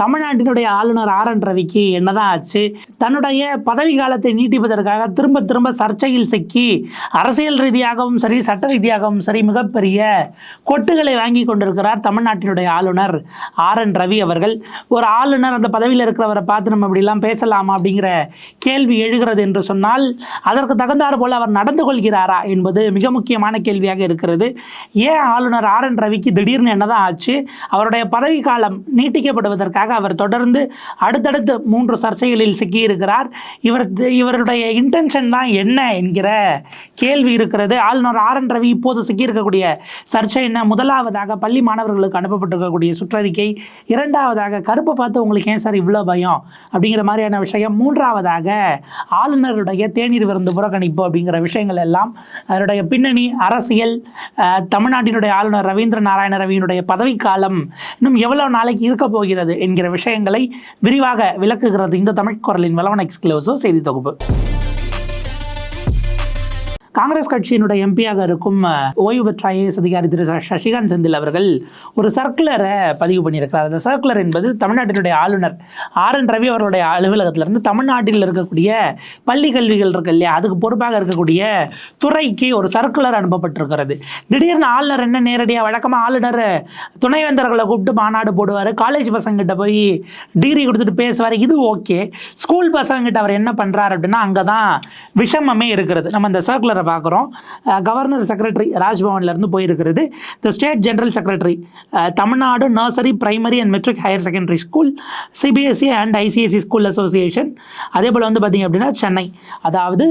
தமிழ்நாட்டினுடைய ஆளுநர் R N ரவிக்கு என்னதான் ஆச்சு? தன்னுடைய பதவி காலத்தை நீட்டிப்பதற்காக திரும்ப திரும்ப சர்ச்சையில் சிக்கி அரசியல் ரீதியாகவும் சரி சட்ட ரீதியாகவும் சரி மிகப்பெரிய கொட்டுகளை வாங்கி கொண்டிருக்கிறார் தமிழ்நாட்டினுடைய ஆளுநர் ஆர் என் ரவி அவர்கள். ஒரு ஆளுநர் அந்த பதவியில் இருக்கிறவரை பார்த்து நம்ம இப்படிலாம் பேசலாமா அப்படிங்கிற கேள்வி எழுகிறது என்று சொன்னால் அதற்கு தகுந்தாறு போல் அவர் நடந்து கொள்கிறாரா என்பது மிக முக்கியமான கேள்வியாக இருக்கிறது. ஏன் ஆளுநர் ஆர் என் ரவிக்கு திடீர்னு என்னதான் ஆச்சு? அவருடைய பதவி காலம் நீட்டிக்கப்படுவதற்காக காரணமாக அவர் தொடர்ந்து அடுத்தடுத்து மூன்று சர்ச்சைகளில் சிக்கியிருக்கிறார். இவர் இவருடைய இன்டென்ஷன் தான் என்ன என்கிற கேள்வி இருக்கிறது. ஆளுநர் ஆர் என் ரவி இப்போது சிக்கியிருக்கக்கூடிய சர்ச்சை என்ன? முதலாவதாக பள்ளி மாணவர்களுக்கு அனுப்பப்பட்டிருக்கக்கூடிய சுற்றறிக்கை இரண்டாவதாக கருப்பை பார்த்து உங்களுக்கு ஏன் சார் இவ்வளோ பயம்? அப்படிங்கிற மாதிரியான விஷயம். மூன்றாவதாக ஆளுநருடைய தேநீர் விருந்து புறக்கணிப்பு அப்படிங்கிற விஷயங்கள் எல்லாம் அதனுடைய பின்னணி அரசியல் தமிழ்நாட்டினுடைய ஆளுநர் ரவீந்திர நாராயண ரவியினுடைய பதவிக்காலம் இன்னும் எவ்வளவு நாளைக்கு இருக்க போகிறது என்கிற விஷயங்களை விரிவாக விளக்குகிறது இந்த தமிழ் குரலின் வளவன் எக்ஸ்க்ளூசிவ் செய்தி தொகுப்பு. காங்கிரஸ் கட்சியினுடைய எம்பியாக இருக்கும் ஓய்வு பெற்ற ஐஏஎஸ் அதிகாரி திரு சசிகாந்த் செந்தில் அவர்கள் ஒரு சர்க்குலரை பதிவு பண்ணியிருக்கிறார். அந்த சர்க்குலர் என்பது தமிழ்நாட்டினுடைய ஆளுநர் ஆர். என். ரவி அவர்களுடைய அலுவலகத்திலிருந்து தமிழ்நாட்டில் இருக்கக்கூடிய பள்ளி கல்விகள் இருக்கு இல்லையா? அதுக்கு பொறுப்பாக இருக்கக்கூடிய துறைக்கு ஒரு சர்க்குலர் அனுப்பப்பட்டிருக்கிறது. திடீர்னு ஆளுநர் என்ன நேரடியாக வழக்கமாக ஆளுநர் துணைவேந்தர்களை கூப்பிட்டு மாநாடு போடுவார் காலேஜ் பசங்கிட்ட போய் டிகிரி கொடுத்துட்டு பேசுவார் இது ஓகே ஸ்கூல் பசங்கிட்ட அவர் என்ன பண்ணுறாரு அப்படின்னா அங்கே தான் விஷமமே இருக்கிறது. நம்ம இந்த சர்க்குலரை பார்க்குறோம். கவர்னர் செக்ரட்டரி ராஜ்பவன்லேருந்து போயிருக்கிறது. The state general secretary Tamil Nadu nursery primary and matric higher secondary school CBSE and ICSE school association அதே போல் வந்து பார்த்திங்க அப்படின்னா சென்னை. அதாவது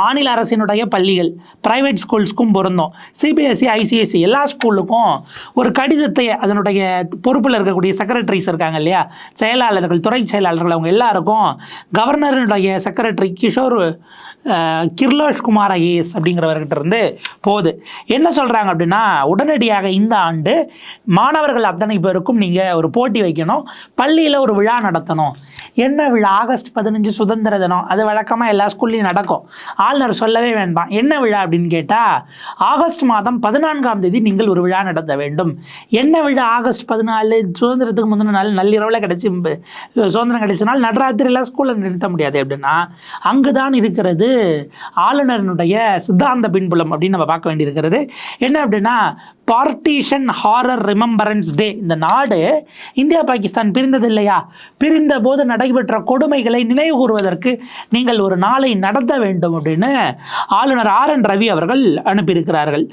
மாநில அரசினுடைய பள்ளிகள் ப்ரைவேட் ஸ்கூல்ஸ்க்கும் பொருந்தும். சிபிஎஸ்சி ஐசிஎஸ்சி எல்லா ஸ்கூலுக்கும் ஒரு கடிதத்தை அதனுடைய பொறுப்பில் இருக்கக்கூடிய செக்ரட்டரிஸ் இருக்காங்க இல்லையா? செயலாளர்கள் துறை செயலாளர்கள் அவங்க எல்லாருக்கும் கவர்னருடைய செக்ரட்டரி கிஷோர் கிர்லோஷ் குமார் ஐஏஎஸ் அப்படிங்கிறவர்கிட்ட இருந்து போகுது. என்ன சொல்கிறாங்க அப்படின்னா உடனடியாக இந்த ஆண்டு மாணவர்கள் அத்தனை பேருக்கும் நீங்கள் ஒரு போட்டி வைக்கணும். பள்ளியில் ஒரு விழா நடத்தணும். என்ன விழா? ஆகஸ்ட் பதினஞ்சு சுதந்திர தினம். அது வழக்கமாக எல்லா ஸ்கூல்லையும் நடக்கும். ஆளுநர் சொல்லவே வேண்டாம். என்ன விழா அப்படின்னு கேட்டால் ஆகஸ்ட் மாதம் பதினான்காம் தேதி நீங்கள் ஒரு விழா நடத்த வேண்டும். என்ன விழா? ஆகஸ்ட் பதினாலு சுதந்திரத்துக்கு முந்தின நாள் நள்ளிரவில் கிடச்சி சுதந்திரம் கிடைச்சனால் நாள் ஸ்கூலில் நிறுத்த முடியாது அப்படின்னா அங்கு தான் இருக்கிறது ஆளுநரினுடைய சித்தாந்த பின்புலம் அப்படின்னு நம்ம பார்க்க வேண்டியிருக்கிறது. என்ன அப்படின்னா பார்ட்டிஷன் ஹாரர் ரிமெம்பரன்ஸ் டே இந்த நாடு இந்தியா பாகிஸ்தான் பிரிந்தது இல்லையா? பிரிந்த போது நடைபெற்ற கொடுமைகளை நினைவு கூறுவதற்கு நீங்கள் ஒரு நாளை நடத்த வேண்டும் அப்படின்னு ஆளுநர் ஆர் என் ரவி அவர்கள் அனுப்பியிருக்கிறார்கள்.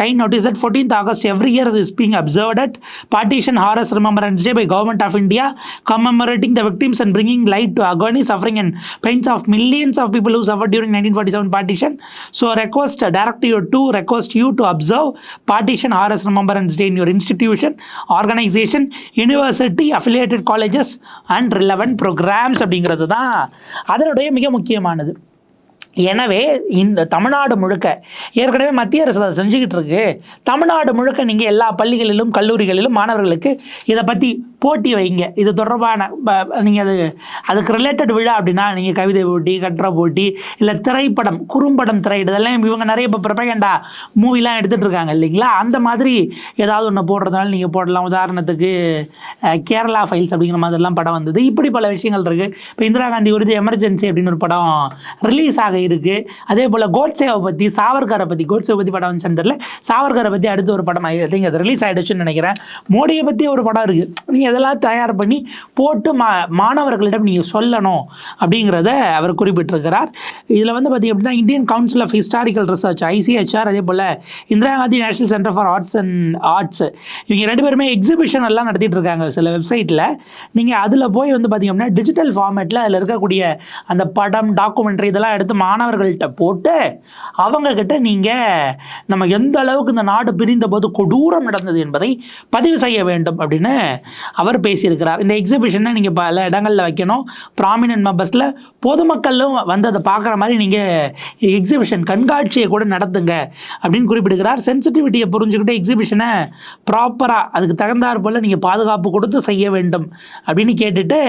கை notice at fourteenth August every year is being observed at partition horrors remembrance day by government of India commemorating the victims and bringing light to agony suffering and pains of millions of people who suffer during nineteen forty seven partition so request direct you to request you to observe party partition RS Remembrance Day in your institution, organization, university, affiliated colleges, and relevant programs அப்படிங்கிறது தான் அதனுடைய மிக முக்கியமானது. எனவே இந்த தமிழ்நாடு முழுக்க ஏற்கனவே மத்திய அரசு அதை செஞ்சுக்கிட்டு இருக்கு. தமிழ்நாடு முழுக்க நீங்கள் எல்லா பள்ளிகளிலும் கல்லூரிகளிலும் மாணவர்களுக்கு இதை பற்றி போட்டி வைங்க. இது தொடர்பான நீங்கள் அது அதுக்கு ரிலேட்டட் விழா அப்படின்னா நீங்கள் கவிதை போட்டி கட்டுரை போட்டி இல்லை திரைப்படம் குறும்படம் திரையிடு இதெல்லாம் இவங்க நிறைய இப்போ ப்ரப்பகண்டா மூவிலாம் எடுத்துகிட்டு இருக்காங்க இல்லைங்களா? அந்த மாதிரி ஏதாவது ஒன்று போடுறதுனால நீங்கள் போடலாம். உதாரணத்துக்கு கேரளா ஃபைல்ஸ் அப்படிங்கிற மாதிரிலாம் படம் வந்தது. இப்படி பல விஷயங்கள் இருக்குது இப்போ இந்திரா காந்தி விருது எமர்ஜென்சி அப்படின்னு ஒரு படம் ரிலீஸ் ஆக இருக்குது அதே போல் கோட்சேவை பற்றி சாவர்கரை பற்றி கோட்சேவை பற்றி படம் வந்து சென்டரில் சாவர்கரை பற்றி அடுத்து ஒரு படம் நீங்கள் அது ரிலீஸ் ஆகிடுச்சுன்னு நினைக்கிறேன். மோடியை பற்றி ஒரு படம் இருக்குது நீங்கள் இதெல்லாம் தயார் பண்ணி போட்டு மா மாணவர்களிடம் நீங்கள் சொல்லணும் அப்படிங்கிறத அவர் குறிப்பிட்டிருக்கிறார். இதில் வந்து பார்த்திங்க அப்படின்னா Indian council of historical research ICHR அதே போல் Indira Gandhi national centre for arts and arts இவங்க ரெண்டு பேருமே எக்ஸிபிஷன் எல்லாம் நடத்திட்டு இருக்காங்க சில வெப்சைட்டில் நீங்கள் அதில் போய் வந்து பார்த்திங்க அப்படின்னா டிஜிட்டல் ஃபார்மேட்டில் அதில் இருக்கக்கூடிய அந்த படம் டாக்குமெண்ட்ரி இதெல்லாம் எடுத்து மாணவர்கள்ட்ட போட்டு அவங்கக்கிட்ட நீங்கள் நம்ம எந்த அளவுக்கு இந்த நாடு பிரிந்த போது கொடூரம் நடந்தது என்பதை பதிவு செய்ய வேண்டும் அப்படின்னு அவர் பேசியிருக்கிறார். இந்த எக்ஸிபிஷனை நீங்கள் பல இடங்களில் வைக்கணும். ப்ராமினன்ட் மெம்பர்ஸில் பொதுமக்களும் வந்து அதை பார்க்குற மாதிரி நீங்கள் எக்ஸிபிஷன் கண்காட்சியை கூட நடத்துங்க அப்படின்னு குறிப்பிடுகிறார். சென்சிட்டிவிட்டியை புரிஞ்சுக்கிட்டு எக்ஸிபிஷனை ப்ராப்பராக அதுக்கு தகுந்தாற் போல் நீங்கள் பாதுகாப்பு கொடுத்து செய்ய வேண்டும் அப்படின்னு கேட்டுட்டு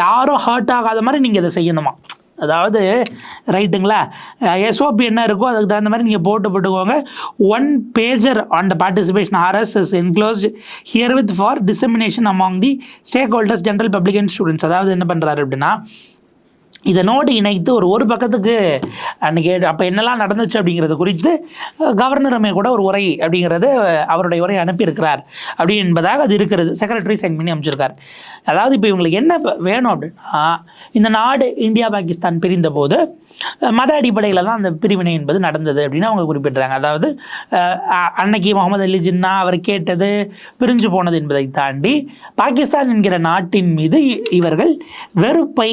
யாரும் ஹர்ட் ஆகாத மாதிரி நீங்கள் இதை செய்யணுமா? அதாவது ரைட்டுங்களா எஸ்ஓபி என்ன இருக்கோ அதுக்கு தகுந்த மாதிரி நீங்கள் போட்டு போட்டுக்கோங்க. One pager on the participation RS is enclosed herewith for dissemination among the stakeholders general public and students அதாவது என்ன பண்ணுறாரு அப்படின்னா இதனோடு இணைத்து ஒரு ஒரு பக்கத்துக்கு அன்றைக்கி அப்போ என்னெல்லாம் நடந்துச்சு அப்படிங்கிறது குறித்து கவர்னருமே கூட ஒரு உரை அப்படிங்கிறது அவருடைய உரை அனுப்பியிருக்கிறார் அப்படி என்பதாக அது இருக்கிறது. செக்ரட்டரி சைன் பண்ணி அமைச்சிருக்கார் அதாவது இப்போ இவங்களுக்கு என்ன வேணும் அப்படின்னா இந்த நாடு இந்தியா பாகிஸ்தான் பிரிந்த போது மத அடிப்படையில் தான் அந்த பிரிவினை என்பது நடந்தது அப்படின்னு அவங்க குறிப்பிட்றாங்க அதாவது அ- அன்னைக்கு முகமது அலி ஜின்னா அவர் கேட்டது பிரிஞ்சு போனது என்பதை தாண்டி பாகிஸ்தான் என்கிற நாட்டின் மீது இ- இவர்கள் வெறுப்பை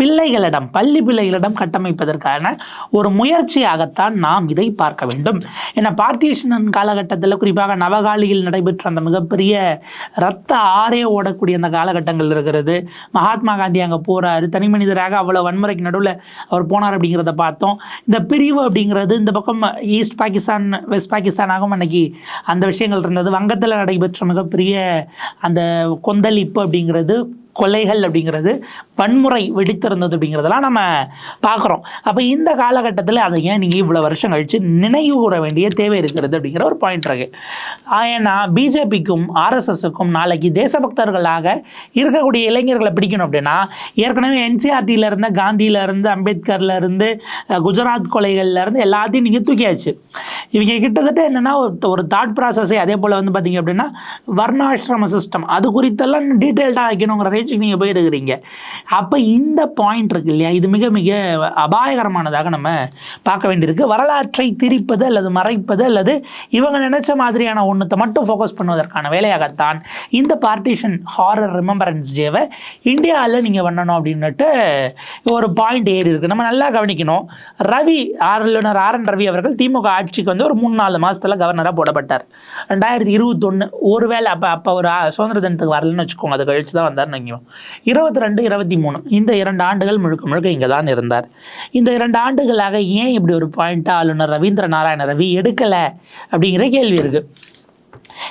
பிள்ளைகளிடம் பள்ளி பிள்ளைகளிடம் கட்டமைப்பதற்கான ஒரு முயற்சியாகத்தான் நாம் இதை பார்க்க வேண்டும். ஏன்னா பார்ட்டிஷன் காலகட்டத்தில் குறிப்பாக நவகாலியில் நடைபெற்ற அந்த மிகப்பெரிய ரத்த ஆறே ஓடக்கூடிய அந்த காலகட்டங்கள் இருக்கிறது. மகாத்மா காந்தி அங்கே போறாரு. தனி மனிதராக அவ்வளோ வன்முறைக்கு நடுவில் அவர் போனார் அப்படிங்கிறத பார்த்தோம். இந்த பிரிவு அப்படிங்கிறது இந்த பக்கம் ஈஸ்ட் பாகிஸ்தான் வெஸ்ட் பாகிஸ்தானாகவும் அன்னைக்கு அந்த விஷயங்கள் இருந்தது. வங்கத்தில் நடைபெற்ற மிகப்பெரிய அந்த கொந்தளிப்பு அப்படிங்கிறது கொலைகள் அப்படிங்கிறது வன்முறை வெடித்திருந்தது அப்படிங்கிறதெல்லாம் நம்ம பார்க்குறோம். அப்போ இந்த காலகட்டத்தில் அதை ஏன் நீங்கள் இவ்வளோ வருஷம் கழித்து நினைவு கூற வேண்டிய தேவை இருக்கிறது அப்படிங்கிற ஒரு பாயிண்ட் இருக்கு. ஏன்னா பிஜேபிக்கும் ஆர்எஸ்எஸ்க்கும் நாளைக்கு தேசபக்தர்களாக இருக்கக்கூடிய இளைஞர்களை பிடிக்கணும் அப்படின்னா ஏற்கனவே என்சிஆர்டியில் இருந்த காந்தியில இருந்து குஜராத் கொலைகள்லேருந்து எல்லாத்தையும் நீங்கள் தூக்கியாச்சு. இவங்க கிட்டத்தட்ட என்னென்னா ஒரு- தாட் ப்ராசஸே அதே போல் வந்து பார்த்தீங்க அப்படின்னா வர்ணாசிரம சிஸ்டம் அது குறித்தெல்லாம் டீட்டெயில்டாக வைக்கணுங்கிற ரேஞ்சுக்கு நீங்கள் போயிருக்கிறீங்க. அப்போ இந்த பாயிண்ட் இருக்கு இல்லையா? இது மிக மிக அபாயகரமானதாக நம்ம பார்க்க வேண்டியிருக்கு. வரலாற்றை திரிப்பது அல்லது மறைப்பது அல்லது இவங்க நினச்ச மாதிரியான ஒன்றத்தை மட்டும் ஃபோக்கஸ் பண்ணுவதற்கான வேலையாகத்தான் இந்த பார்ட்டிஷன் ஹாரர் ரிமெம்பரன்ஸ் டேவை இந்தியாவில் நீங்கள் பண்ணணும் அப்படின்னுட்டு ஒரு பாயிண்ட் ஏறி இருக்குது நம்ம நல்லா கவனிக்கணும். ரவி ஆளுநர் ஆர் என் ரவி அவர்கள் திமுக ஆட்சிக்கு வந்து ஒரு மூணு நாலு மாசத்துல கவர்னராக போடப்பட்டார். ரெண்டாயிரத்தி இருபத்தொன்று ஒருவேளை அப்போ அப்போ ஒரு சுதந்திர தினத்துக்கு வரலன்னு வச்சுக்கோங்க அதை கழிச்சு தான் வந்தார் நினைக்கிறோம் இருபத்தி ரெண்டு இருபத்தி மூணு இந்த இரண்டு ஆண்டுகள் முழுக்க முழுக்க இங்கே தான் இருந்தார். இந்த இரண்டு ஆண்டுகளாக ஏன் இப்படி ஒரு பாயிண்ட்டாக ஆளுநர் ரவீந்திர நாராயண ரவி எடுக்கலை? அப்படிங்கிற கேள்வி இருக்குது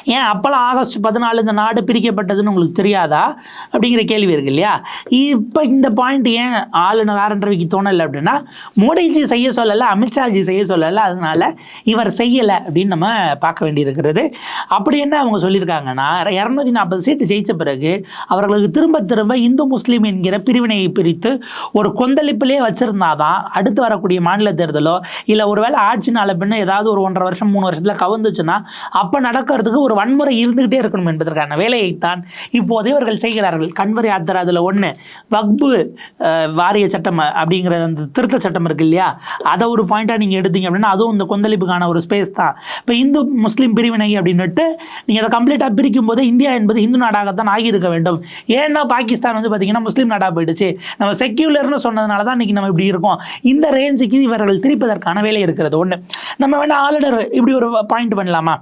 ஏன் அப்போல்லாம் ஆகஸ்ட் பதினாலு இந்த நாடு பிரிக்கப்பட்டதுன்னு உங்களுக்கு தெரியாதா? அப்படிங்கிற கேள்வி இருக்கு இல்லையா? இப்போ இந்த பாயிண்ட் ஏன் ஆளுநர் ஆர் தோணலை அப்படின்னா மோடிஜி செய்ய சொல்லலை அமித்ஷாஜி செய்ய சொல்லலை அதனால இவர் செய்யலை அப்படின்னு நம்ம பார்க்க வேண்டியிருக்கிறது. அப்படி என்ன அவங்க சொல்லியிருக்காங்கன்னா இரநூத்தி நாற்பது சீட்டு ஜெயிச்ச பிறகு அவர்களுக்கு திரும்ப திரும்ப இந்து முஸ்லீம் என்கிற பிரிவினையை பிரித்து ஒரு கொந்தளிப்பிலே வச்சிருந்தாதான் அடுத்து வரக்கூடிய மாநில தேர்தலோ இல்லை ஒருவேளை ஆட்சி நாள பின்ன ஏதாவது ஒரு ஒன்றரை வருஷம் மூணு வருஷத்தில் கவுந்துச்சுன்னா அப்போ நடக்கிறதுக்கு ஒரு வன்முறை இருந்துகிட்டே இருக்கணும் என்பதற்கான வேலையைத்தான் இப்போதே இவர்கள் செய்கிறார்கள். கண்வரை ஆத்தர் அதில் ஒன்று வக்பு வாரிய சட்டம் அப்படிங்கிற அந்த திருத்த சட்டம் இருக்கு இல்லையா? அதை ஒரு பாயிண்டாக நீங்கள் எடுத்தீங்க அப்படின்னா அதுவும் இந்த கொந்தளிப்புக்கான ஒரு ஸ்பேஸ் தான். இப்போ இந்து முஸ்லீம் பிரிவினை அப்படின்னுட்டு நீங்கள் அதை கம்ப்ளீட்டாக பிரிக்கும் போது இந்தியா என்பது இந்து நாடாகத்தான் ஆகியிருக்க வேண்டும். ஏன்னா பாகிஸ்தான் வந்து பார்த்தீங்கன்னா முஸ்லீம் நாடாக போயிடுச்சு. நம்ம செக்யூலர்னு சொன்னதுனால தான் இன்றைக்கி நம்ம இப்படி இருக்கோம். இந்த ரேஞ்சுக்கு இவர்கள் திரிப்பதற்கான வேலை இருக்கிறது. ஒன்று நம்ம வேணால் ஆளுநர் இப்படி ஒரு பாயிண்ட் பண்ணலாமா?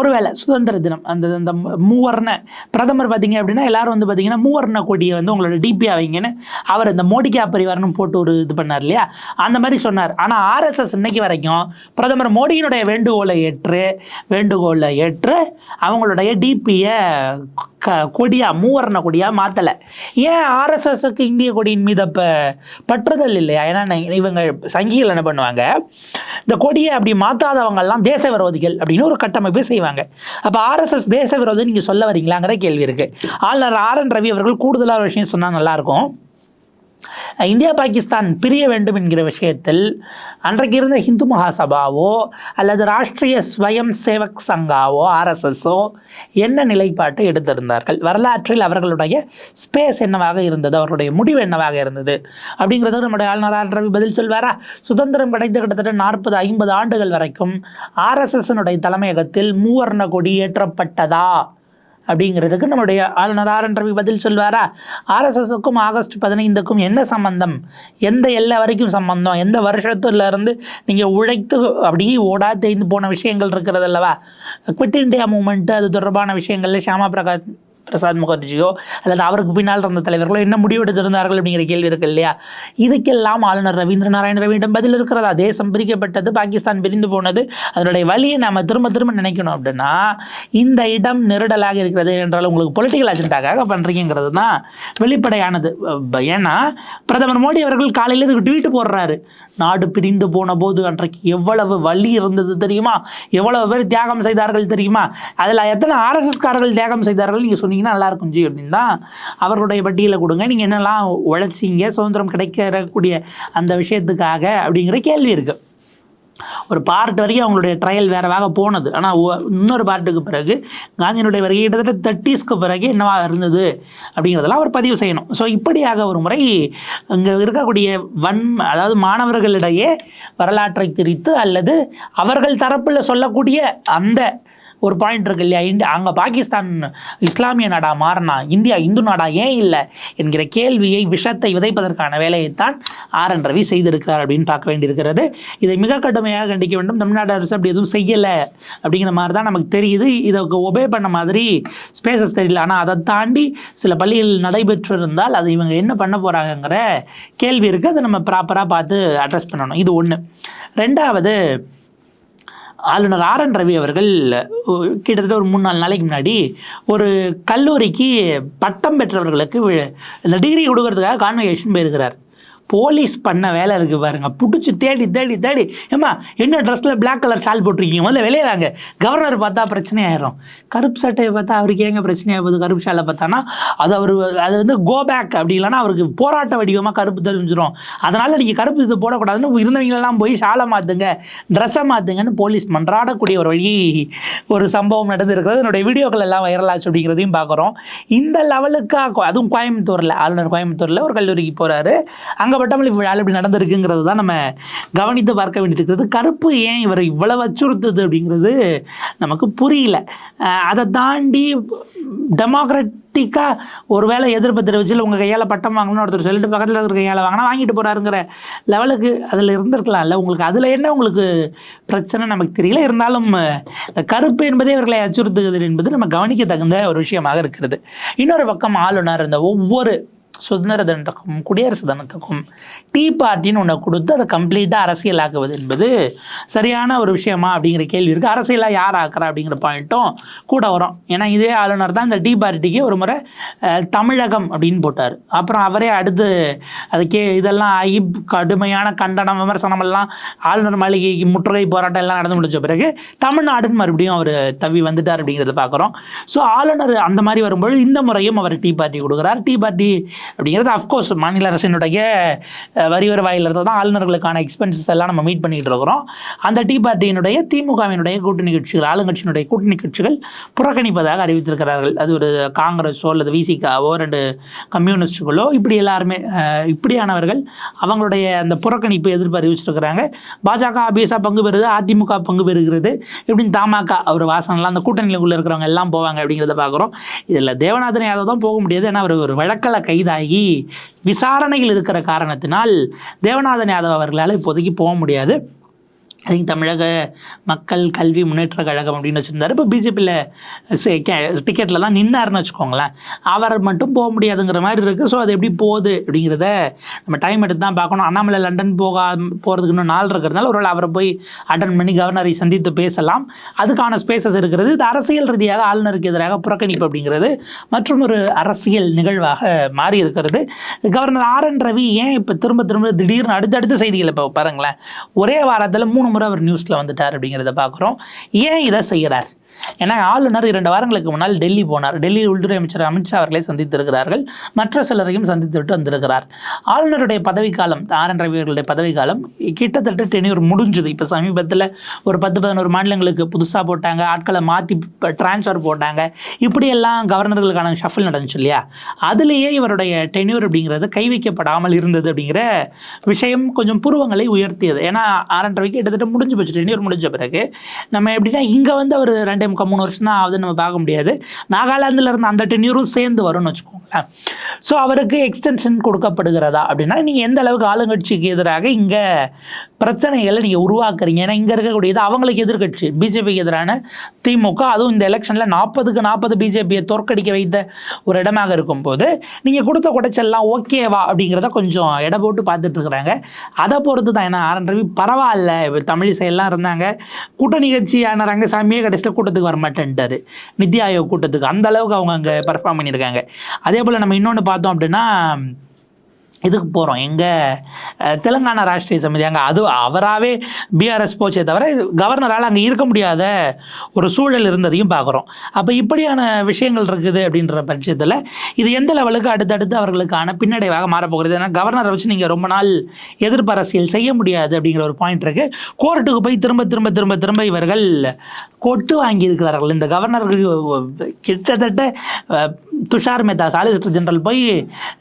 ஒருவேளை சுதந்திர தினம் அந்த அந்த மூவர்ண பிரதமர் பார்த்தீங்க அப்படின்னா எல்லாரும் வந்து பார்த்தீங்கன்னா மூவர்ண கொடியை வந்து உங்களோட டிபி ஆவீங்கன்னு அவர் இந்த மோடிக்கா பரிவாரம்னு போட்டு ஒரு இது பண்ணார் இல்லையா? அந்த மாதிரி சொன்னார். ஆனால் ஆர்எஸ்எஸ் இன்னைக்கு வரைக்கும் பிரதமர் மோடியினுடைய வேண்டுகோளை ஏற்று வேண்டுகோளை ஏற்று அவங்களுடைய டிபியை க கொடியாக மூவர்ண கொடியாக மாற்றலை ஏன் ஆர்எஸ்எஸ்க்கு இந்திய கொடியின் மீது அப்போ பற்றுதல் இல்லையா? ஏன்னா இவங்க சங்கிகள் என்ன பண்ணுவாங்க? இந்த கொடியை அப்படி மாற்றாதவங்கெல்லாம் தேச விரோதிகள் அப்படின்னு ஒரு கட்டமைப்பை செய்வாங்க. அப்போ ஆர்எஸ்எஸ் தேச விரோதி நீங்கள் சொல்ல வரீங்களாங்கிற கேள்வி இருக்குது ஆளுநர் ஆர் என் ரவி அவர்கள் கூடுதலாக ஒரு விஷயம் சொன்னால் நல்லாயிருக்கும் இந்தியா பாகிஸ்தான் பிரிய வேண்டும் என்கிற விஷயத்தில் அன்றைக்கு இருந்த ஹிந்து மகாசபாவோ அல்லது ராஷ்டிரிய ஸ்வயம் சேவக் சங்காவோ ஆர்எஸ்எஸ்ஸோ என்ன நிலைப்பாட்டை எடுத்திருந்தார்கள்? வரலாற்றில் அவர்களுடைய ஸ்பேஸ் என்னவாக இருந்தது? அவர்களுடைய முடிவு என்னவாக இருந்தது? அப்படிங்கிறது நம்முடைய ஆளுநர் ஆர். ரவி பதில் சொல்வாரா? சுதந்திரம் கிடைத்த கிட்டத்தட்ட நாற்பது ஐம்பது ஆண்டுகள் வரைக்கும் ஆர்எஸ்எஸ்னுடைய தலைமையகத்தில் மூவர்ண கொடி ஏற்றப்பட்டதா? அப்படிங்கிறதுக்கு நம்முடைய ஆளுநர் ஆர் என் ரவி பதில் சொல்வாரா? ஆர்எஸ்எஸ்க்கும் ஆகஸ்ட் பதினைந்துக்கும் என்ன சம்பந்தம்? எந்த எல்லை வரைக்கும் சம்பந்தம்? எந்த வருஷத்துல இருந்து நீங்கள் உழைத்து அப்படியே ஓடா தேய்ந்து போன விஷயங்கள் இருக்கிறது அல்லவா? குவிட் இண்டியா மூமெண்ட்டு அது தொடர்பான விஷயங்கள்ல ஷியாமா பிரகாஷ் பிரசாத் முகர்ஜியோ அல்லது அவருக்கு பின்னால் இருந்த தலைவர்களோ என்ன முடிவெடுத்திருந்தார்கள் அப்படிங்கிற கேள்வி இருக்கு இல்லையா? இதுக்கெல்லாம் ஆளுநர் ரவீந்திர நாராயண ரவியிடம் பதில் இருக்கிறதா? தேசம் பிரிக்கப்பட்டது பாகிஸ்தான் பிரிந்து போனது அதனுடைய வழியை நாம் திரும்ப திரும்ப நினைக்கணும் அப்படின்னா இந்த இடம் நெருடலாக இருக்கிறது என்றால் உங்களுக்கு பொலிட்டிக்கல் அஜெண்டாக்காக பண்ணுறீங்கிறது தான் வெளிப்படையானது. ஏன்னா பிரதமர் மோடி அவர்கள் காலையில் இதுக்கு ட்வீட் போடுறாரு. நாடு பிரிந்து போன போது அன்றைக்கு எவ்வளவு வலி இருந்தது தெரியுமா? எவ்வளவு பேர் தியாகம் செய்தார்கள் தெரியுமா? அதில் எத்தனை ஆர்எஸ்எஸ்காரர்கள் தியாகம் செய்தார்கள் நீங்கள் சொன்னீங்கன்னா நல்லா இருக்கும் ஜி அப்படின்னு தான் அவர்களுடைய பட்டியலை கொடுங்க. நீங்கள் என்னெல்லாம் உழைச்சிங்க சுதந்திரம் கிடைக்கக்கூடிய அந்த விஷயத்துக்காக அப்படிங்கிற கேள்வி இருக்குது ஒரு பார்ட் வரைக்கும் அவங்களுடைய ட்ரையல் வேறவாக போனது. ஆனால் இன்னொரு பார்ட்டுக்கு பிறகு காந்தியினுடைய வருகை கிட்டத்தட்ட தேர்ட்டிஸ்க்கு பிறகு என்னவாக இருந்தது அப்படிங்கிறதெல்லாம் அவர் பதிவு செய்யணும். ஸோ இப்படியாக ஒரு முறை இங்கே இருக்கக்கூடிய வன் அதாவது மாணவர்களிடையே வரலாற்றை திரித்து அல்லது அவர்கள் தரப்பில் சொல்லக்கூடிய அந்த ஒரு பாயிண்ட் இருக்கு இல்லையா? இந்தியா அங்கே பாகிஸ்தான் இஸ்லாமிய நாடாக மாறினா இந்தியா இந்து நாடா ஏன் இல்லை? என்கிற கேள்வியை விஷத்தை விதைப்பதற்கான வேலையைத்தான் ஆர் என் ரவி செய்திருக்கிறார் அப்படின்னு பார்க்க வேண்டியிருக்கிறது. இதை மிக கடுமையாக கண்டிக்க வேண்டும். தமிழ்நாடு அரசு அப்படி எதுவும் செய்யலை அப்படிங்கிற மாதிரி தான் நமக்கு தெரியுது. இதை ஒபே பண்ண மாதிரி ஸ்பேசஸ் தெரியல. ஆனால் அதை தாண்டி சில பள்ளிகள் நடைபெற்று இருந்தால் அது இவங்க என்ன பண்ண போகிறாங்கங்கிற கேள்வி இருக்குது அதை நம்ம ப்ராப்பராக பார்த்து அட்ரஸ் பண்ணணும். இது ஒன்று ரெண்டாவது ஆளுநர் ஆர் என் ரவி அவர்கள் கிட்டத்தட்ட ஒரு மூணு நாலு நாளைக்கு முன்னாடி ஒரு கல்லூரிக்கு பட்டம் பெற்றவர்களுக்கு இந்த டிகிரி கொடுக்கறதுக்காக கான்வெகேஷன் போயிருக்கிறார். போலீஸ் பண்ண வேலை இருக்குது பாருங்க. பிடிச்சி தேடி தேடி தேடி. ஏம்மா என்ன ட்ரெஸ்ஸில் பிளாக் கலர் ஷால் போட்டிருக்கீங்க? முதல்ல வெளியே வாங்க. கவர்னர் பார்த்தா பிரச்சனை ஆயிரும். கருப்பு சட்டையை பார்த்தா அவருக்கு ஏங்க பிரச்சனை போகுது? கருப்பு ஷாலை பார்த்தானா அது அவர் அது வந்து கோ பேக் அப்படி இல்லைன்னா அவருக்கு போராட்ட வடிவமாக கருப்பு தெரிஞ்சிடும் அதனால் நீங்கள் கருப்பு இது போடக்கூடாதுன்னு இருந்தவங்களெல்லாம் போய் ஷாலை மாற்றுங்க ட்ரெஸ்ஸை மாற்றுங்கன்னு போலீஸ் மன்றாடக்கூடிய ஒரு வழி ஒரு சம்பவம் நடந்திருக்கிறது. என்னுடைய வீடியோக்கள் எல்லாம் வைரலாச்சு அப்படிங்கிறதையும் பார்க்குறோம். இந்த லெவலுக்காக அதுவும் கோயம்புத்தூரில் ஆளுநர் கோயம்புத்தூரில் ஒரு கல்லூரிக்கு போகிறாரு அங்கே பட்டமளிப்பு விழாவில் இப்படி நடந்திருக்குங்கிறது தான் நம்ம கவனித்து பார்க்க வேண்டியிருக்கிறது கருப்பு ஏன் இவரை இவ்வளவு அச்சுறுத்துது அப்படிங்கிறது நமக்கு புரியல. அதை தாண்டி டெமோக்ராட்டிக்காக ஒருவேளை எதிர்ப்பு தெரிவிச்சு உங்கள் கையால் பட்டம் வாங்கணும்னு ஒருத்தர் சொல்லிட்டு பக்கத்தில் இருக்கிற கையால் வாங்கினா வாங்கிட்டு போகிறாருங்கிற லெவலுக்கு அதில் இருந்திருக்கலாம்ல உங்களுக்கு அதில் என்ன உங்களுக்கு பிரச்சனை நமக்கு தெரியல. இருந்தாலும் இந்த கருப்பு என்பதே இவர்களை அச்சுறுத்துகிறது என்பது நம்ம கவனிக்க தகுந்த ஒரு விஷயமாக இருக்கிறது. இன்னொரு பக்கம் ஆளுநர் இந்த ஒவ்வொரு சுதந்திர தினத்துக்கும் குடியரசு தினத்துக்கும் டீ பார்ட்டின்னு ஒன்று கொடுத்து அதை கம்ப்ளீட்டாக அரசியலாக்குவது என்பது சரியான ஒரு விஷயமா அப்படிங்கிற கேள்வி இருக்குது அரசியலாக யார் ஆக்குறா அப்படிங்கிற பாயிண்ட்டும் கூட வரும். ஏன்னா இதே ஆளுநர் தான் இந்த டீ பார்ட்டிக்கு ஒரு முறை தமிழகம் அப்படின்னு போட்டார். அப்புறம் அவரே அடுத்து அதுக்கே இதெல்லாம் ஆகி கடுமையான கண்டனம் விமர்சனம் எல்லாம் ஆளுநர் மாளிகைக்கு முற்றுகை போராட்டம் எல்லாம் நடந்து முடிஞ்ச பிறகு தமிழ்நாடுன்னு மறுபடியும் அவர் தவி வந்துட்டார் அப்படிங்கிறத பார்க்குறோம் ஸோ ஆளுநர் அந்த மாதிரி வரும்பொழுது இந்த முறையும் அவர் டீ பார்ட்டி கொடுக்குறார். டீ பார்ட்டி அப்படிங்கிறது அஃப்கோர்ஸ் மாநில அரசினுடைய வரி வருவாயிலிருந்து தான் ஆளுநர்களுக்கான எக்ஸ்பென்சஸ் எல்லாம் நம்ம மீட் பண்ணிக்கிட்டு இருக்கிறோம். அந்த டீ பார்ட்டியினுடைய திமுகவினுடைய கூட்டணி கட்சிகள் ஆளுங்கட்சியினுடைய கூட்டணி கட்சிகள் புறக்கணிப்பதாக அறிவித்திருக்கிறார்கள். அது ஒரு காங்கிரஸோ அல்லது விசிகாவோ ரெண்டு கம்யூனிஸ்டுகளோ இப்படி எல்லாருமே இப்படியானவர்கள் அவங்களுடைய அந்த புறக்கணிப்பு எதிர்ப்பு அறிவிச்சிருக்கிறாங்க பாஜக ஆபியஸாக பங்கு பெறுது அதிமுக பங்கு பெறுகிறது. இப்படின்னு தமாக அவர் வாசனெல்லாம் அந்த கூட்டணியில் உள்ள இருக்கிறவங்க எல்லாம் போவாங்க அப்படிங்கிறத பார்க்குறோம். இதில் தேவநாதன் யாதவ் தான் போக முடியாது. ஏன்னா அவர் ஒரு வழக்கில் கைதாகி விசாரணையில் இருக்கிற காரணத்தினால் தேவநாதன் யாதவ் அவர்களால் இப்போதைக்கு போக முடியாது. ஐ தமிழக மக்கள் கல்வி முன்னேற்ற கழகம் அப்படின்னு வச்சுருந்தாரு. இப்போ பிஜேபியில் டிக்கெட்டில் தான் நின்னார்னு வச்சுக்கோங்களேன். அவர் மட்டும் போக முடியாதுங்கிற மாதிரி இருக்குது ஸோ அது எப்படி போகுது அப்படிங்கிறத நம்ம டைம் எடுத்து தான் பார்க்கணும். அண்ணாமலை லண்டன் போக போகிறதுக்கு இன்னும் நாள் இருக்கிறதுனால ஒரு அவரை போய் அட்டன் பண்ணி கவர்னரை சந்தித்து பேசலாம். அதுக்கான ஸ்பேசஸ் இருக்கிறது. இது அரசியல் ரீதியாக ஆளுநருக்கு எதிராக புறக்கணிப்பு அப்படிங்கிறது மற்றும் ஒரு அரசியல் நிகழ்வாக மாறி இருக்கிறது. கவர்னர் ஆர் என் ரவி ஏன் இப்போ திரும்ப திரும்ப திடீர்னு அடுத்தடுத்த செய்திகளை இப்போ பாருங்களேன். ஒரே வாரத்தில் மூணு முறை அவர் நியூஸில் வந்துட்டார் அப்படிங்கிறத பார்க்குறோம். ஏன் இதை செய்கிறார்? ஏன்னா ஆளுநர் இரண்டு வாரங்களுக்கு முன்னால் டெல்லி போனார். டெல்லி உள்துறை அமைச்சர் அமித்ஷா அவர்களை சந்தித்திருக்கிறார்கள். மற்ற சிலரையும் சந்தித்து விட்டு வந்திருக்கிறார். ஆளுநருடைய பதவிக்காலம் ஆர் என் ரவி அவர்களுடைய பதவிக்காலம் கிட்டத்தட்ட டெனியூர் முடிஞ்சுது. இப்போ சமீபத்தில் ஒரு பத்து பதினோரு மாநிலங்களுக்கு புதுசாக போட்டாங்க ஆட்களை மாற்றி டிரான்ஸ்ஃபர் போட்டாங்க. இப்படியெல்லாம் கவர்னர்களுக்கான ஷஃபில் நடந்துச்சு இல்லையா? அதுலேயே இவருடைய டெனியூர் அப்படிங்கிறது கை வைக்கப்படாமல் இருந்தது அப்படிங்கிற விஷயம் கொஞ்சம் புருவங்களை உயர்த்தியது. ஏன்னா ஆர் என் ரவிக்கு கிட்டத்தட்ட முடிஞ்சு போச்சு. டெனியூர் முடிஞ்ச பிறகு நம்ம எப்படின்னா இங்கே வந்து அவர் ரெண்டு முக்கால் மூணு வருஷம் தான் ஆகுது நம்ம பார்க்க முடியாது. நாகாலாந்தில் இருந்த அந்த டென்யூரும் சேர்ந்து வரும்னு வச்சுக்கோங்களேன். ஸோ அவருக்கு எக்ஸ்டென்ஷன் கொடுக்கப்படுகிறதா அப்படின்னா நீங்கள் எந்த அளவுக்கு ஆளுங்கட்சிக்கு எதிராக இங்கே பிரச்சனைகளை நீங்கள் உருவாக்குறீங்க. ஏன்னா இங்கே இருக்கக்கூடியது அவங்களுக்கு எதிர்கட்சி பிஜேபிக்கு எதிரான திமுக அதுவும் இந்த எலெக்ஷனில் நாற்பதுக்கு நாற்பது பிஜேபியை தோற்கடிக்க வைத்த ஒரு இடமாக இருக்கும்போது நீங்கள் கொடுத்த குடைச்சல்லாம் ஓகேவா அப்படிங்கிறத கொஞ்சம் எடை போட்டு பார்த்துட்டு இருக்கிறாங்க. அதை பொறுத்து தான் என்ன ஆர் ரவி பரவாயில்ல. தமிழிசையெல்லாம் இருந்தாங்க. கூட்டணி கட்சியான ரங்கசாமியே கடைசியில் கூட்டத்துக்கு வர மாட்டேன்ட்டாரு. நித்தி ஆயோக் கூட்டத்துக்கு. அந்த அளவுக்கு அவங்க அங்கே பர்ஃபார்ம் பண்ணியிருக்காங்க. அதே போல் நம்ம இன்னொன்று பார்த்தோம் அப்படின்னா இதுக்கு போகிறோம் எங்கள் தெலுங்கானா ராஷ்ட்ரிய சமிதி அங்கே அது அவராகவே பிஆர்எஸ் போச்சே தவிர கவர்னரால் அங்கே இருக்க முடியாத ஒரு சூழல் இருந்ததையும் பார்க்குறோம் அப்போ இப்படியான விஷயங்கள் இருக்குது அப்படின்ற பட்சத்தில் இது எந்த லெவலுக்கு அடுத்தடுத்து அவர்களுக்கான பின்னடைவாக மாறப்போகிறது? ஏன்னா கவர்னரை வச்சு நீங்கள் ரொம்ப நாள் எதிர்ப்பு அரசியல் செய்ய முடியாது அப்படிங்கிற ஒரு பாயிண்ட் இருக்குது கோர்ட்டுக்கு போய் திரும்ப திரும்ப திரும்ப திரும்ப இவர்கள் கொட்டு வாங்கியிருக்கிறார்கள். இந்த கவர்னருக்கு கிட்டத்தட்ட துஷார் மேத்தா சாலிசிட்டர் ஜெனரல் போய்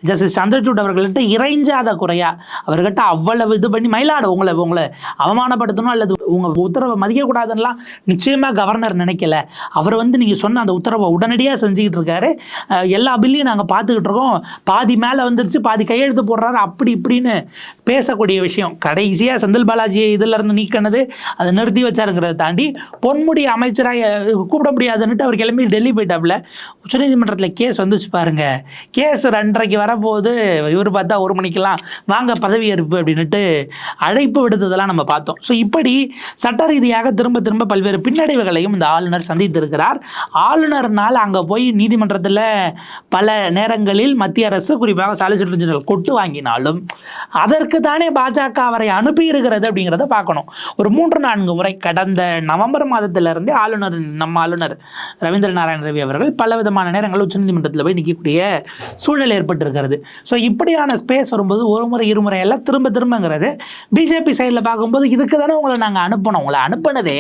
ஜஸ்டிஸ் சந்திரசூட் அவர்கள்ட்ட இறைஞ்சாத குறையா அவர்கிட்ட அவ்வளவு இது பண்ணி மயிலாடு உங்களை உங்களை அவமானப்படுத்தணும் அல்லது உங்கள் உத்தரவை மதிக்கக்கூடாதுன்னெலாம் நிச்சயமாக கவர்னர் நினைக்கல. அவர் வந்து நீங்கள் சொன்ன அந்த உத்தரவை உடனடியாக செஞ்சுக்கிட்டு இருக்காரு. எல்லா பில்லையும் நாங்கள் பார்த்துக்கிட்டு இருக்கோம். பாதி மேலே வந்துருச்சு பாதி கையெழுத்து போடுறாரு. அப்படி இப்படின்னு பேசக்கூடிய விஷயம். கடைசியாக செந்தில் பாலாஜியை இதில் இருந்து நீக்கினது அதை நிறுத்தி வச்சாருங்கிறத தாண்டி பொன்முடி அமைச்சராக கூப்பிட முடியாதுன்னுட்டு அவர் கிளம்பி டெல்லி போயிட்டாப்புல. உச்சநீதிமன்றத்தில் கேஸ் வந்துச்சு பாருங்க. கேஸ் ரெண்டரைக்கு வரப்போகுது. இவர் பார்த்தா ஒரு மணிக்கெல்லாம் வாங்க பதவியேற்பு அப்படின்னுட்டு அழைப்பு விடுத்ததெல்லாம் நம்ம பார்த்தோம். ஸோ இப்படி சட்ட ரீதியாக திரும்ப திரும்ப பல்வேறு பின்னடைவுகளையும் இந்த ஆளுநர் சந்தித்திருக்கிறார். ஆளுநர்னால் அங்கே போய் நீதிமன்றத்தில் பல நேரங்களில் மத்திய அரசு குறிப்பாக சாலிசிட்டர் ஜெனரல் கொட்டு வாங்கினாலும் அதற்கு தானே பாஜக அவரை அனுப்பியிருக்கிறது அப்படிங்கிறத பார்க்கணும். ஒரு மூன்று நான்கு முறை கடந்த நவம்பர் மாதத்திலிருந்தே ஆளுநர் நம்ம ஆளுநர் ரவீந்திர நாராயண ரவி அவர்கள் பல விதமான நேரங்களில் உச்சநீதிமன்றத்தில் போய் நிற்கக்கூடிய சூழ்நிலை ஏற்பட்டிருக்கிறது. ஸோ இப்படியான ஸ்பேஸ் வரும்போது ஒரு முறை இருமுறை எல்லாம் திரும்ப திரும்பங்கிறது பிஜேபி சைடில் பார்க்கும்போது இதுக்கு தானே உங்களை நாங்கள் அனுப்பணும். உங்களை அனுப்பினதே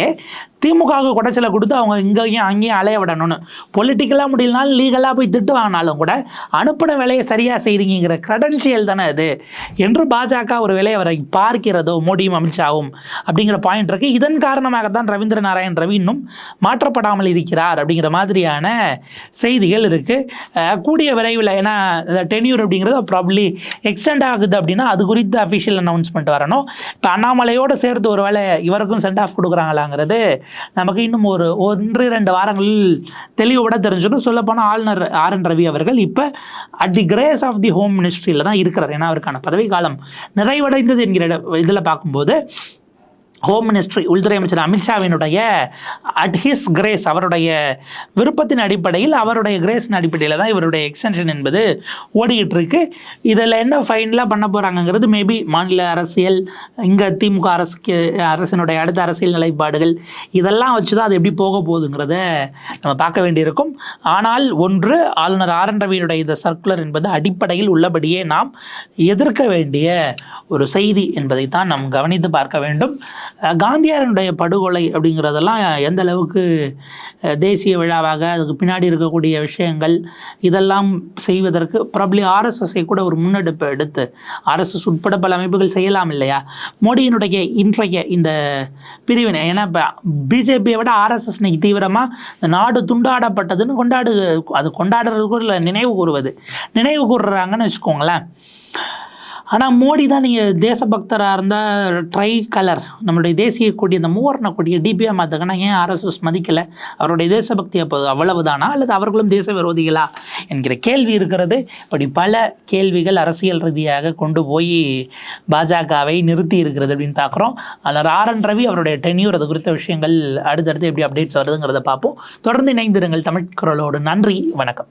திமுகவுக்கு குடைச்சலை கொடுத்து அவங்க இங்கேயும் அங்கேயும் அலைய விடணும்னு. பொலிட்டிக்கலாக முடியலனாலும் லீகலாக போய் திட்டு வாங்கினாலும் கூட அனுப்பின வேலையை சரியாக செய்கிறீங்கிற க்ரெடென்ஷியல் தானே அது. என்று பாஜக ஒரு வேலையை அவரை பார்க்கிறதோ மோடியும் அமித்ஷாவும் அப்படிங்கிற பாயிண்ட் இருக்கு. இதன் காரணமாக தான் ரவீந்திர நாராயண் ரவி இன்னும் மாற்றப்படாமல் இருக்கிறார் அப்படிங்கிற மாதிரியான செய்திகள் இருக்கு. கூடிய விரைவில் ஏன்னா டென்யூர் அப்படிங்கிறது ப்ராப்ளி எக்ஸ்டெண்ட் ஆகுது அப்படின்னா அது குறித்து அஃபிஷியல் அனௌன்ஸ்மெண்ட் வரணும். இப்போ அண்ணாமலையோடு சேர்த்து ஒரு வேளை இவருக்கும் சென்ட் ஆஃப் கொடுக்குறாங்களாங்கிறது நமக்கு இன்னும் ஒரு ஒன்று இரண்டு வாரங்களில் தெளிவுபட தெரிஞ்சிடும். சொல்லப்போனால் ஆளுநர் ஆர் என் ரவி அவர்கள் இப்போ at the grace of the home மினிஸ்ட்ரியில் தான் இருக்கிறார். ஏன்னா அவருக்கான பதவி காலம் நிறைவடைந்தது என்கிற இதில் பார்க்கும்போது ஹோம் மினிஸ்ட்ரி உள்துறை அமைச்சர் அமித்ஷாவினுடைய அட் ஹிஸ் கிரேஸ் அவருடைய விருப்பத்தின் அடிப்படையில் அவருடைய கிரேஸின் அடிப்படையில் தான் இவருடைய எக்ஸ்டென்ஷன் என்பது ஓடிக்கிட்டு இருக்கு இதில் என்ன ஃபைனலாக பண்ண போகிறாங்கங்கிறது மேபி மாநில அரசியல் இங்கே திமுக அரசுக்கு அரசினுடைய அடுத்த அரசியல் நிலைப்பாடுகள் இதெல்லாம் வச்சு தான் அது எப்படி போக போகுதுங்கிறத நம்ம பார்க்க வேண்டியிருக்கும். ஆனால் ஒன்று ஆளுநர் ஆர். என். ரவியினுடைய இந்த சர்க்குலர் என்பது அடிப்படையில் உள்ளபடியே நாம் எதிர்க்க வேண்டிய ஒரு செய்தி என்பதை தான் நாம் கவனித்து பார்க்க வேண்டும். காந்தியாரனுடைய படுகொலை அப்படிங்கிறதெல்லாம் எந்த அளவுக்கு தேசிய விழாவாக அதுக்கு பின்னாடி இருக்கக்கூடிய விஷயங்கள் இதெல்லாம் செய்வதற்கு ப்ராப்ளி ஆர்எஸ்எஸ்ஐ கூட ஒரு முன்னெடுப்பு எடுத்து ஆர்எஸ்எஸ் உட்பட பல அமைப்புகள் செய்யலாம் இல்லையா? மோடியினுடைய இன்றைய இந்த பிரிவினை ஏன்னா இப்போ பிஜேபியை விட ஆர்எஸ்எஸ் இன்னைக்கு தீவிரமாக இந்த நாடு துண்டாடப்பட்டதுன்னு கொண்டாடு அது கொண்டாடுறது கூட இல்லை நினைவு கூறுவது. நினைவு கூறுறாங்கன்னு வச்சுக்கோங்களேன். ஆனால் மோடி தான் நீங்கள் தேசபக்தராக இருந்தால் ட்ரை கலர். நம்மளுடைய தேசிய கொடி அந்த மூவர்ண கொடியை டிபியாக மாற்றுக்கனா ஏன் ஆர்எஸ்எஸ் மதிக்கலை? அவருடைய தேசபக்தி அப்போ அவ்வளவுதானா? அல்லது அவர்களும் தேச விரோதிகளா என்கிற கேள்வி இருக்கிறது. இப்படி பல கேள்விகள் அரசியல் ரீதியாக கொண்டு போய் பாஜகவை நிறுத்தி இருக்கிறது அப்படின்னு பார்க்குறோம் அதில் ஆர் என் ரவி அவருடைய டென்யூர் அது குறித்த விஷயங்கள் அடுத்தடுத்து எப்படி அப்டேட்ஸ் வருதுங்கிறத பார்ப்போம். தொடர்ந்து இணைந்திருங்கள் தமிழ் குரலோடு. நன்றி. வணக்கம்.